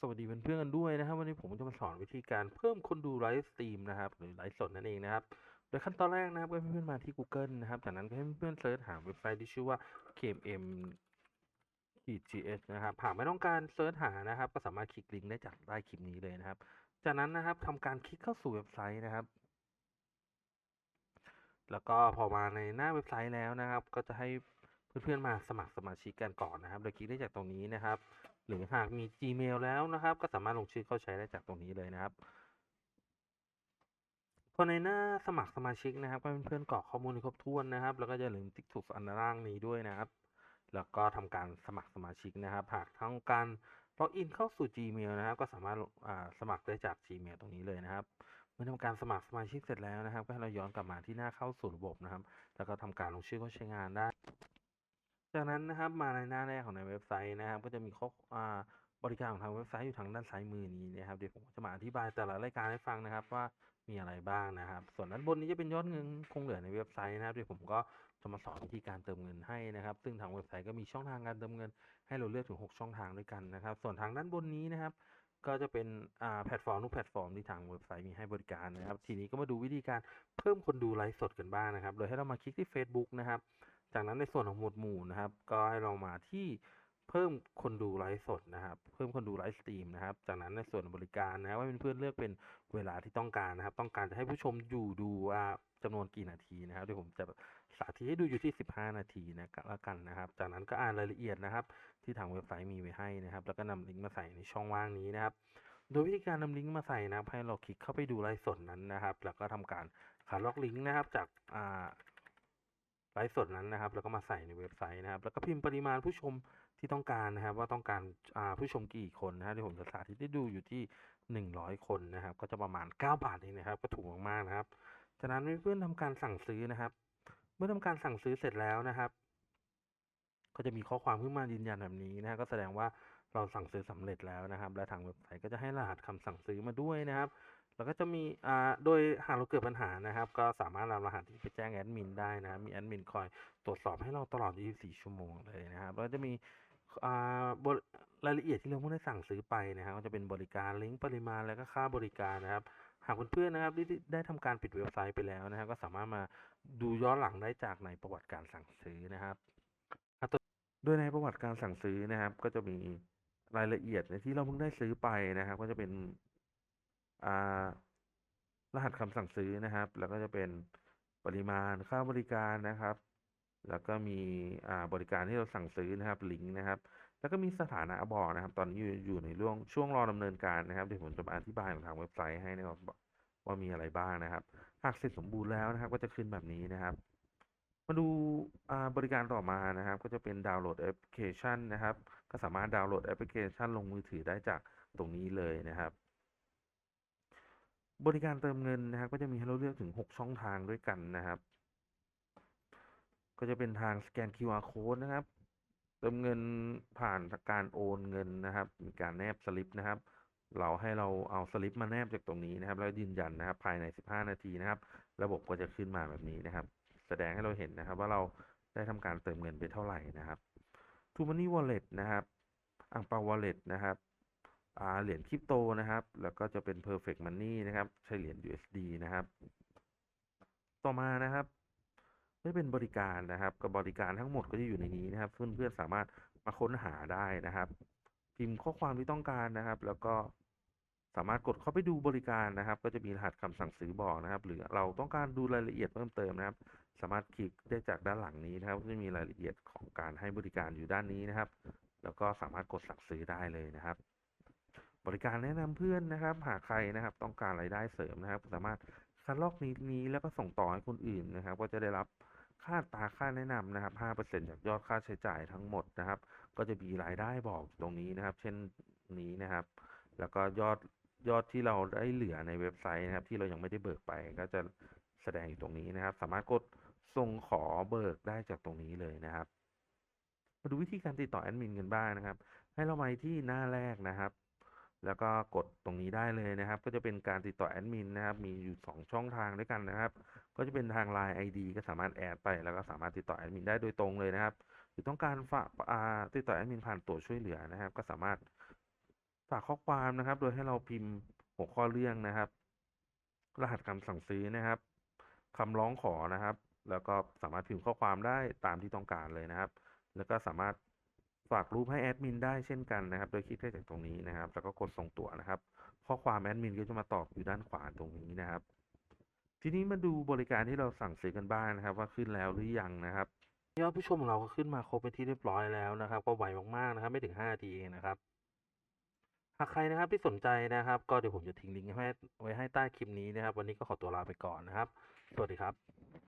สวัสดีเพื่อนๆกันด้วยนะครับ วันนี้ผมจะมาสอนวิธีการเพิ่มคนดูไลฟ์สตรีมนะครับ หรือไลฟ์สดนั่นเองนะครับ โดยขั้นตอนแรกนะครับก็ให้เพื่อนๆมาที่ Google นะครับ จากนั้นก็ให้เพื่อนๆเซิร์ชหาเว็บไซต์ที่ชื่อว่า KMM GS นะครับหากไม่ต้องการเซิร์ชหานะครับ ก็สามารถคลิกลิงก์ได้จากใต้คลิปนี้เลยนะครับ จากนั้นนะครับทำการคลิกเข้าสู่เว็บไซต์นะครับ แล้วก็พอมาในหน้าเว็บไซต์แล้วนะครับ ก็จะให้เพื่อนๆมาสมัครสมาชิกกันก่อนนะครับ โดยคลิกได้จากตรงนี้นะครับ หรือหากมี Gmail แล้วนะครับ ก็สามารถลงชื่อเข้าใช้ได้จากตรงนี้เลยนะครับพอในหน้าสมัครสมาชิกนะครับก็เพื่อนๆกรอกข้อมูลให้ครบถ้วนนะครับ แล้วก็อย่าลืมติ๊กถูกอันล่างนี้ด้วยนะครับ แล้วก็ทำการสมัครสมาชิกนะครับ หากต้องการล็อกอินเข้าสู่ Gmail นะครับ ก็สามารถสมัครได้จาก Gmail ตรงนี้เลยนะครับ เมื่อทำการสมัครสมาชิกเสร็จแล้วนะครับ ก็ให้เราย้อนกลับมาที่หน้าเข้าสู่ระบบนะครับ แล้วก็ทำการลงชื่อเข้าใช้งานได้ จากนั้นนะครับมาในหน้าแรกของในเว็บไซต์นะครับ ก็จะมีข้ออ่าบริการของทางเว็บไซต์อยู่ทางด้านซ้ายมือนี้นะครับเดี๋ยวผมจะมาอธิบายแต่ละรายการให้ฟังนะครับว่ามีอะไรบ้างนะครับ ส่วนด้านบนนี้จะเป็นยอดเงินคงเหลือในเว็บไซต์นะครับเดี๋ยวผมก็จะมาสอนวิธีการเติมเงินให้นะครับ ซึ่งทางเว็บไซต์ก็มีช่องทางการเติมเงิน ให้เราเลือกถึง 6 ช่องทางด้วยกันนะครับ ส่วนทางด้านบนนี้นะครับ ก็จะเป็นอ่าแพลตฟอร์มทุกแพลตฟอร์มที่ทางเว็บไซต์มีให้บริการนะครับ ทีนี้ก็มาดูวิธีการเพิ่มคนดูไลฟ์สดกันบ้างนะครับ โดยให้เรามาคลิกที่ Facebook นะครับ จากนั้นในส่วนของหมวดหมู่นะครับ ก็ให้เรามาที่เพิ่มคนดูไลฟ์สดนะครับ เพิ่มคนดูไลฟ์สตรีมนะครับ จากนั้นในส่วนบริการนะครับให้เพื่อนๆเลือกเป็นเวลาที่ต้องการนะครับ ต้องการจะให้ผู้ชมอยู่ดูว่าจำนวนกี่นาทีนะครับเดี๋ยวผมจะสาธิตให้ดูอยู่ที่ 15 นาทีนะแล้วกันนะครับ จากนั้นก็อ่านรายละเอียดนะครับ ที่ทางเว็บไซต์มีไว้ให้นะครับ แล้วก็นำลิงก์มาใส่ในช่องว่างนี้นะครับ โดยวิธีการนำลิงก์มาใส่นะครับให้เราคลิกเข้าไปดูไลฟ์สดนั้นนะครับ แล้วก็ทำการขาล็อกลิงก์นะครับจากอ่า ลฟ์สดนั้นนะครับ แล้วก็มาใส่ในเว็บไซต์นะครับ แล้วก็พิมพ์ปริมาณผู้ชมที่ต้องการนะครับ ว่าต้องการผู้ชมกี่คนนะฮะเดี๋ยวผมจะสาธิตให้ดูอยู่ที่ 100 คนนะครับ ก็จะประมาณ 9 บาทเองนะครับ ก็ถูกมากๆนะครับ จากนั้นเพื่อนๆทำการสั่งซื้อนะครับ เมื่อทำการสั่งซื้อเสร็จแล้วนะครับ ก็จะมีข้อความขึ้นมายืนยันแบบนี้นะก็แสดงว่าเราสั่งซื้อสำเร็จแล้วนะครับ และทางเว็บไซต์ก็จะให้รหัสคำสั่งซื้อมาด้วยนะครับ แล้วก็จะมีอ่าโดยหากเราเกิดปัญหานะครับ ก็สามารถนำรหัสที่ไปแจ้งแอดมินได้นะมีแอดมินคอยตรวจสอบให้เราตลอด 24 ชั่วโมงเลยนะครับแล้วจะมีอ่ารายละเอียดที่เราเพิ่งได้สั่งซื้อไปนะครับก็จะเป็นบริการลิงก์ปริมาณและก็ค่าบริการนะครับหากเพื่อนๆนะครับที่ได้ทำการปิดเว็บไซต์ไปแล้วนะครับก็สามารถมาดูย้อนหลังได้จากในประวัติการสั่งซื้อนะครับโดยในประวัติการสั่งซื้อนะครับ ก็จะมีรายละเอียดในที่เราเพิ่งได้ซื้อไปนะครับ ก็จะเป็น รหัสคำสั่งซื้อนะครับ แล้วก็จะเป็นปริมาณค่าบริการนะครับ แล้วก็มีบริการที่เราสั่งซื้อนะครับลิงก์นะครับ แล้วก็มีสถานะบอกนะครับ ตอนนี้อยู่อยู่ในช่วงช่วงรอดำเนินการนะครับเดี๋ยวผมจะมาอธิบายของทางเว็บไซต์ให้นะครับว่ามีอะไรบ้างนะครับ หากเสร็จสมบูรณ์แล้วนะครับ ก็จะขึ้นแบบนี้นะครับ มาดูาบริการต่อมานะครับ ก็จะเป็นดาวน์โหลดแอปพลิเคชันนะครับ ก็สามารถดาวน์โหลดแอปพลิเคชันลงมือถือได้จากตรงนี้เลยนะครับ บริการเติมเงินนะครับ ก็จะมีให้เราเลือกถึง 6 ช่องทางด้วยกันนะครับ ก็จะเป็นทางสแกน QR code นะครับ เติมเงินผ่านการโอนเงินนะครับ มีการแนบสลิปนะครับ เราให้เราเอาสลิปมาแนบจากตรงนี้นะครับ แล้วยืนยันนะครับ ภายใน 15 นาทีนะครับ ระบบก็จะขึ้นมาแบบนี้นะครับ แสดงให้เราเห็นนะครับ ว่าเราได้ทำการเติมเงินไปเท่าไหร่นะครับ t o Money Wallet นะครับอังเปา Wallet นะครับ เหรียญคริปโตนะครับ แล้วก็จะเป็น Perfect Money นะครับ ใช้เหรียญ USD นะครับ ต่อมานะครับได้เป็นบริการนะครับ กับบริการทั้งหมดก็จะอยู่ในนี้นะครับ เพื่อนๆสามารถมาค้นหาได้นะครับ พิมพ์ข้อความที่ต้องการนะครับ แล้วก็สามารถกดเข้าไปดูบริการนะครับ ก็จะมีรหัสคำสั่งซื้อบอกนะครับ หรือเราต้องการดูรายละเอียดเพิ่มเติมนะครับ สามารถคลิกได้จากด้านหลังนี้นะครับก็จะมีรายละเอียดของการให้บริการอยู่ด้านนี้นะครับ แล้วก็สามารถกดสั่งซื้อได้เลยนะครับ บริการแนะนำเพื่อนนะครับ หากใครนะครับ ต้องการรายได้เสริมนะครับ สามารถคัดลอกนี้นี้แล้วก็ส่งต่อให้คนอื่นนะครับ ก็จะได้รับค่าตาค่าแนะนำนะครับ 5%จากยอดค่าใช้จ่ายทั้งหมดนะครับ ก็จะมีรายได้บอกตรงนี้นะครับ เช่นนี้นะครับ แล้วก็ยอดยอดที่เราได้เหลือในเว็บไซต์นะครับ ที่เรายังไม่ได้เบิกไป ก็จะแสดงอยู่ตรงนี้นะครับ สามารถกดส่งขอเบิกได้จากตรงนี้เลยนะครับ มาดูวิธีการติดต่อแอดมินกันบ้างนะครับ ให้เรามาที่หน้าแรกนะครับ แล้วก็กดตรงนี้ได้เลยนะครับ ก็จะเป็นการติดต่อแอดมินนะครับ มีอยู่ 2 ช่องทางด้วยกันนะครับ ก็จะเป็นทาง Line ID ก็สามารถแอดไปแล้วก็สามารถติดต่อแอดมินได้โดยตรงเลยนะครับ หรือต้องการฝากติดต่อแอดมินผ่านตัวช่วยเหลือนะครับ ก็สามารถฝากข้อความนะครับ โดยให้เราพิมพ์หัวข้อเรื่องนะครับ รหัสคำสั่งซื้อนะครับคำร้องขอนะครับ แล้วก็สามารถพิมพ์ข้อความได้ตามที่ต้องการเลยนะครับ แล้วก็สามารถ ฝากรูปให้แอดมินได้เช่นกันนะครับ โดยคลิกได้จากตรงนี้นะครับ แล้วก็กดส่งตัวนะครับ ข้อความแอดมินก็จะมาตอบอยู่ด้านขวาตรงนี้นะครับ ทีนี้มาดูบริการที่เราสั่งซื้อกันบ้างนะครับ ว่าขึ้นแล้วหรือยังนะครับยอดผู้ชมของเราก็ขึ้นมาครบเป็นที่เรียบร้อยแล้วนะครับ ก็ไวมากๆนะครับ ไม่ถึง5นาทีเองนะครับหากใครนะครับที่สนใจนะครับ ก็เดี๋ยวผมจะทิ้งลิงก์ไว้ให้ใต้คลิปนี้นะครับ วันนี้ก็ขอตัวลาไปก่อนนะครับ สวัสดีครับ